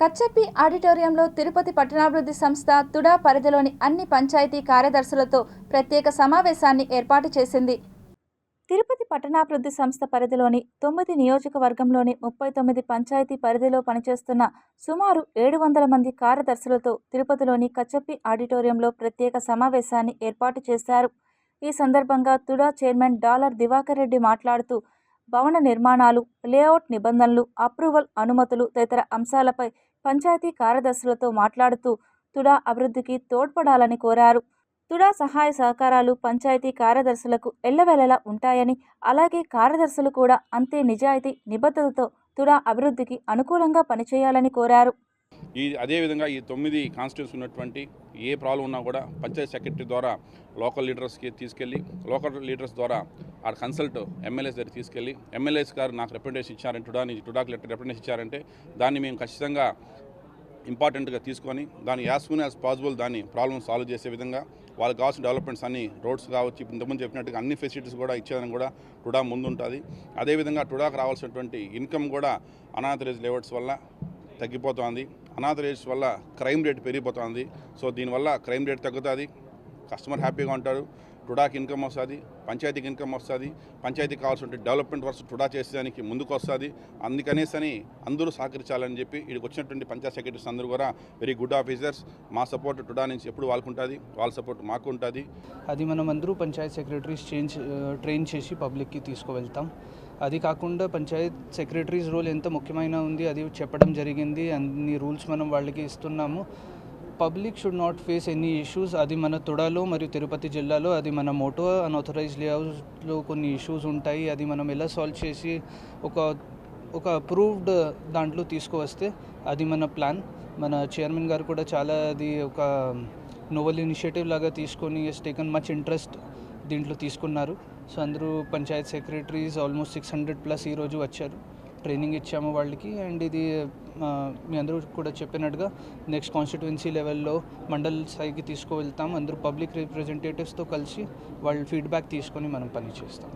కచ్చెప్పి ఆడిటోరియంలో తిరుపతి పట్టణాభివృద్ధి సంస్థ తుడా పరిధిలోని అన్ని పంచాయతీ కార్యదర్శులతో ప్రత్యేక సమావేశాన్ని ఏర్పాటు చేసింది. తిరుపతి పట్టణాభివృద్ధి సంస్థ పరిధిలోని తొమ్మిది నియోజకవర్గంలోని ముప్పై తొమ్మిది పంచాయతీ పరిధిలో పనిచేస్తున్న సుమారు ఏడు వందల మంది కార్యదర్శులతో తిరుపతిలోని కచ్చప్పి ఆడిటోరియంలో ప్రత్యేక సమావేశాన్ని ఏర్పాటు చేశారు. ఈ సందర్భంగా TUDA chairman Dollar Divakar Reddy మాట్లాడుతూ భవన నిర్మాణాలు లేఅవుట్ నిబంధనలు అప్రూవల్ అనుమతులు తదితర అంశాలపై పంచాయతీ కార్యదర్శులతో మాట్లాడుతూ తుడా అభివృద్ధికి తోడ్పడాలని కోరారు. తుడా సహాయ సహకారాలు పంచాయతీ కార్యదర్శులకు ఎల్లవెల్లలా ఉంటాయని అలాగే కార్యదర్శులు కూడా అంతే నిజాయితీ నిబద్ధతతో తుడా అభివృద్ధికి అనుకూలంగా పనిచేయాలని కోరారు. ఈ అదేవిధంగా ఈ తొమ్మిది కాన్స్టిట్యూన్స్ ఉన్నటువంటి ఏ ప్రాబ్లం ఉన్నా కూడా పంచాయత్ సెక్రటరీ ద్వారా లోకల్ లీడర్స్కి తీసుకెళ్ళి లోకల్ లీడర్స్ ద్వారా ఆ కన్సల్ట్ ఎమ్మెల్యేస్ దగ్గర తీసుకెళ్ళి ఎమ్మెల్యేస్ గారు నాకు రిప్రజెంటేషన్ ఇచ్చారంటే టుడా నుంచి టుడాకి లెటర్ రిప్రజెంటేషన్ ఇచ్చారంటే దాన్ని మేము ఖచ్చితంగా ఇంపార్టెంట్గా తీసుకొని దాన్ని యాజ్ సూన్ యాజ్ పాసిబుల్ దాన్ని ప్రాబ్లమ్ సాల్వ్ చేసే విధంగా వాళ్ళకి కావాల్సిన డెవలప్మెంట్స్ అన్ని రోడ్స్ కావచ్చు ఇప్పుడు ఇంతకుముందు చెప్పినట్టుగా అన్ని ఫెసిలిటీస్ కూడా ఇచ్చేదని కూడా టుడా ముందుంటుంది. అదేవిధంగా టుడాకు రావాల్సినటువంటి ఇన్కమ్ కూడా అనాథరైజ్ లేవర్స్ వల్ల తగ్గిపోతుంది. అనాథ రేట్స్ వల్ల క్రైమ్ రేట్ పెరిగిపోతుంది. సో దీనివల్ల క్రైమ్ రేట్ తగ్గుతుంది. కస్టమర్ హ్యాపీగా ఉంటారు. టుడాకి ఇన్కమ్ వస్తుంది పంచాయతీకి ఇన్కమ్ వస్తుంది పంచాయతీకి కావాల్సిన డెవలప్మెంట్ వర్క్స్ టుడా చేసేదానికి ముందుకు వస్తుంది అందుకనేసని అందరూ సహకరించాలని చెప్పి ఇక్కడికి వచ్చినటువంటి పంచాయత్ సెక్రటరీస్ అందరూ కూడా వెరీ గుడ్ ఆఫీసర్స్. మా సపోర్ట్ టుడా నుంచి ఎప్పుడు వాళ్ళకు ఉంటుంది వాళ్ళ సపోర్ట్ మాకు ఉంటుంది అది మనం అందరూ పంచాయత్ సెక్రటరీస్ చేంజ్ ట్రైన్ చేసి పబ్లిక్కి తీసుకువెళ్తాం. అది కాకుండా పంచాయత్ సెక్రటరీస్ రోల్ ఎంత ముఖ్యమైన ఉంది అది చెప్పడం జరిగింది. అన్ని రూల్స్ మనం వాళ్ళకి ఇస్తున్నాము. Public should not face any issues. అది మన తొడలో మరియు తిరుపతి జిల్లాలో అది మన మోటో అన్ఆథరైజ్ లేఅవుట్లో కొన్ని ఇష్యూస్ ఉంటాయి. అది మనం ఎలా సాల్వ్ చేసి ఒక ఒక అప్రూవ్డ్ దాంట్లో తీసుకువస్తే అది మన ప్లాన్. మన చైర్మన్ గారు కూడా చాలా అది ఒక నోవల్ ఇనిషియేటివ్ లాగా తీసుకొని ఎస్ టేకన్ మచ్ ఇంట్రెస్ట్ దీంట్లో తీసుకున్నారు. సో అందరూ panchayat secretaries almost six hundred plus ఈరోజు వచ్చారు. ట్రైనింగ్ ఇచ్చాము వాళ్ళకి అండ్ ఇది మీ అందరూ కూడా చెప్పినట్టుగా నెక్స్ట్ కాన్స్టిట్యున్సీ లెవెల్లో మండల్ స్థాయికి తీసుకువెళ్తాం. అందరూ పబ్లిక్ రిప్రజెంటేటివ్స్తో కలిసి వాళ్ళ ఫీడ్బ్యాక్ తీసుకొని మనం పని చేస్తాం.